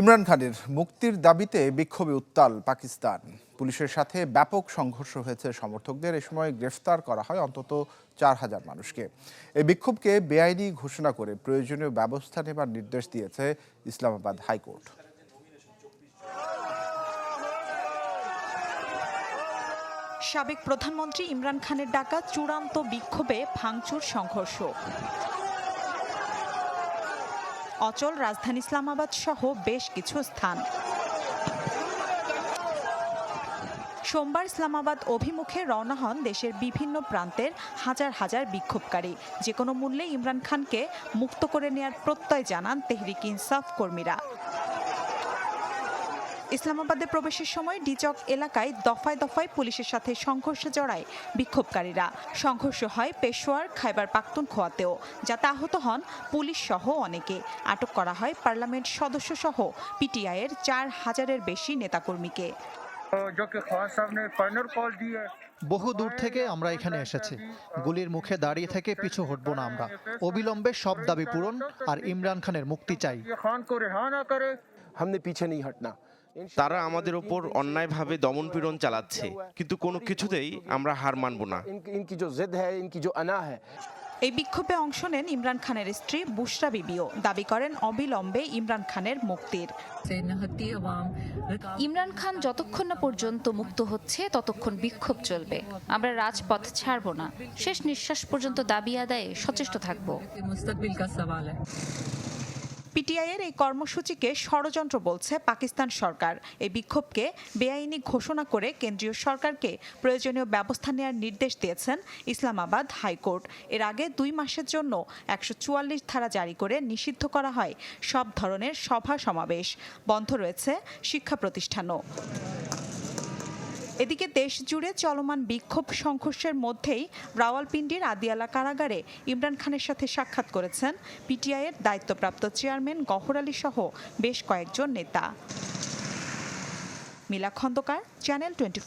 ইমরান খানের মুক্তির দাবিতে বিক্ষোভে উত্তাল পাকিস্তান। পুলিশের সাথে ব্যাপক সংঘর্ষ হয়েছে সমর্থকদের। এ সময় গ্রেফতার করা হয় অন্তত চার হাজার মানুষকে। এই বিক্ষোভকে বেআইনি ঘোষণা করে প্রয়োজনীয় ব্যবস্থা নেবার নির্দেশ দিয়েছে ইসলামাবাদ হাইকোর্ট। সাবেক প্রধানমন্ত্রী ইমরান খানের ডাকা চূড়ান্ত বিক্ষোভে ভাঙচুর সংঘর্ষ। অচল রাজধানী ইসলামাবাদ সহ বেশ কিছু স্থান। সোমবার ইসলামাবাদ অভিমুখে রওনা হন দেশের বিভিন্ন প্রান্তের হাজার হাজার বিক্ষোভকারী। যে কোনো মূল্যে ইমরান খানকে মুক্ত করে নেয়ার প্রত্যয় জানান তেহরিক ইনসাফ কর্মীরা। ইসলামাবাদে প্রবেশের সময় ডিচক এলাকায় দফায় দফায় পুলিশের সাথে সংঘর্ষে জড়ায় বিক্ষোভকারীরা সংঘর্ষ হয় পেশোয়ার খাইবার পাখতুনখোয়াতেও যাতে আহত হন পুলিশ সহ অনেকে আটক করা হয় পার্লামেন্ট সদস্য সহ পিটিআইয়ের চার হাজারের বেশি নেতাকর্মীকে जो कि ख्वास साहब ने फाइनल कॉल दी है বহু দূর থেকে আমরা এখানে এসেছি গুলির মুখে দাঁড়িয়ে থেকে পিছু হটবো না আমরা অবিলম্বে সব দাবি পূরণ আর ইমরান খানের মুক্তি চাই ये खान को रिहा ना करे हमने पीछे नहीं हटना তারা আমাদের উপর অন্যায়ভাবে দমনপীড়ন চালাচ্ছে। কিন্তু কোনো কিছুতেই আমরা হার মানব না। এই বিক্ষোভে অংশ নেন ইমরান খানের স্ত্রী বুশরা বিবিও। দাবি করেন অবিলম্বে ইমরান খানের মুক্তির। ইমরান খান যতক্ষণ না পর্যন্ত মুক্ত হচ্ছে ততক্ষণ বিক্ষোভ চলবে। আমরা রাজপথ ছাড়ব না। শেষ নিঃশ্বাস পর্যন্ত দাবি আদায়ে সচেষ্ট থাকব। পিটিআইয়ের এই কর্মসূচিকে ষড়যন্ত্র বলছে পাকিস্তান সরকার। এই বিক্ষোভকে বেআইনি ঘোষণা করে কেন্দ্রীয় সরকারকে প্রয়োজনীয় ব্যবস্থা নেওয়ার নির্দেশ দিয়েছেন ইসলামাবাদ হাইকোর্ট। এর আগে দুই মাসের জন্য একশো চুয়াল্লিশ ধারা জারি করে নিষিদ্ধ করা হয় সব ধরনের সভা সমাবেশ। বন্ধ রয়েছে শিক্ষা প্রতিষ্ঠানও। এদিকে দেশ জুড়ে চলমান বিক্ষোভ সংঘর্ষের মধ্যেই রাওয়ালপিন্ডির আদিয়ালা কারাগারে ইমরান খানের সাথে সাক্ষাৎ করেছেন পিটিআইয়ের দায়িত্বপ্রাপ্ত চেয়ারম্যান গহর আলী সহ বেশ কয়েকজন নেতা। মিলা খন্দকার, চ্যানেল টোয়েন্টি